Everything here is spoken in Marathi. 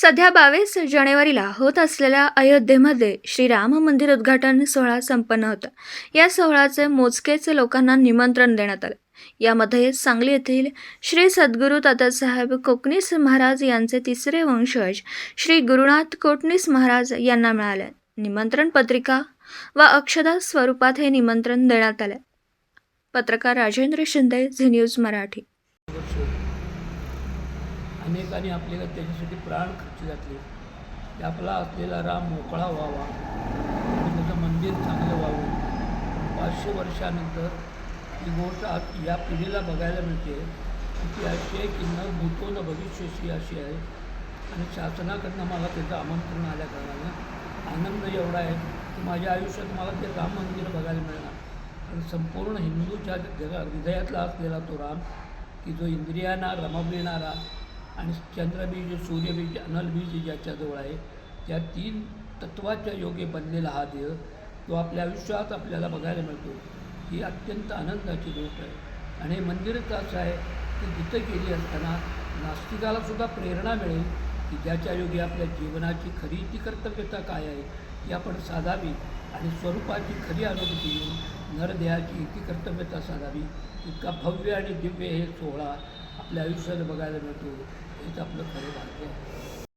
सध्या बावीस जानेवारीला होत असलेल्या अयोध्येमध्ये श्रीराम मंदिर उद्घाटन सोहळा संपन्न होता. या सोहळ्याचे मोजकेच लोकांना निमंत्रण देण्यात आले. यामध्ये सांगली येथील श्री सद्गुरू तात्यासाहेब कोकणीस महाराज यांचे तिसरे वंशज श्री गुरुनाथ कोटणीस महाराज यांना मिळाले. निमंत्रण पत्रिका व अक्षदा स्वरूपात हे निमंत्रण देण्यात आले. पत्रकार राजेंद्र शिंदे झी न्यूज मराठी. अनेकांनी आपले त्याच्यासाठी प्राण खर्च घातले. की आपला असलेला राम मोकळा व्हावा. आणि त्याचं मंदिर चांगलं व्हावं. पाचशे वर्षानंतर ही गोष्ट आज या पिढीला बघायला मिळते. की ती अशी आहे की न भूतो न भविष्यशी अशी आहे. आणि शासनाकडनं मला त्याचं आमंत्रण आल्या कारणानं आनंद एवढा आहे की माझ्या आयुष्यात मला ते राम मंदिर बघायला मिळणार. कारण संपूर्ण हिंदूच्या जगा हृदयातला असलेला तो राम की जो इंद्रियांना रमविणारा आणि चंद्रबीज सूर्यबीज अनलबीज ज्याच्याजवळ आहे. त्या तीन तत्वाच्या योगे बनलेला हा देह तो आपल्या आयुष्यात आपल्याला बघायला मिळतो. ही अत्यंत आनंदाची गोष्ट आहे. आणि हे मंदिरच असं आहे की जिथं गेली असताना नास्तिकालासुद्धा प्रेरणा मिळेल की ज्याच्या योगी आपल्या जीवनाची खरी ती कर्तव्यता काय आहे ती आपण साधावी आणि स्वरूपाची खरी अनुभूती घेऊन नरदेहाची ती कर्तव्यता साधावी. इतका भव्य आणि दिव्य हे सोहळा आपल्या आयुष्यात बघायला मिळतो. हेच आपलं खरं भाग्य आहे.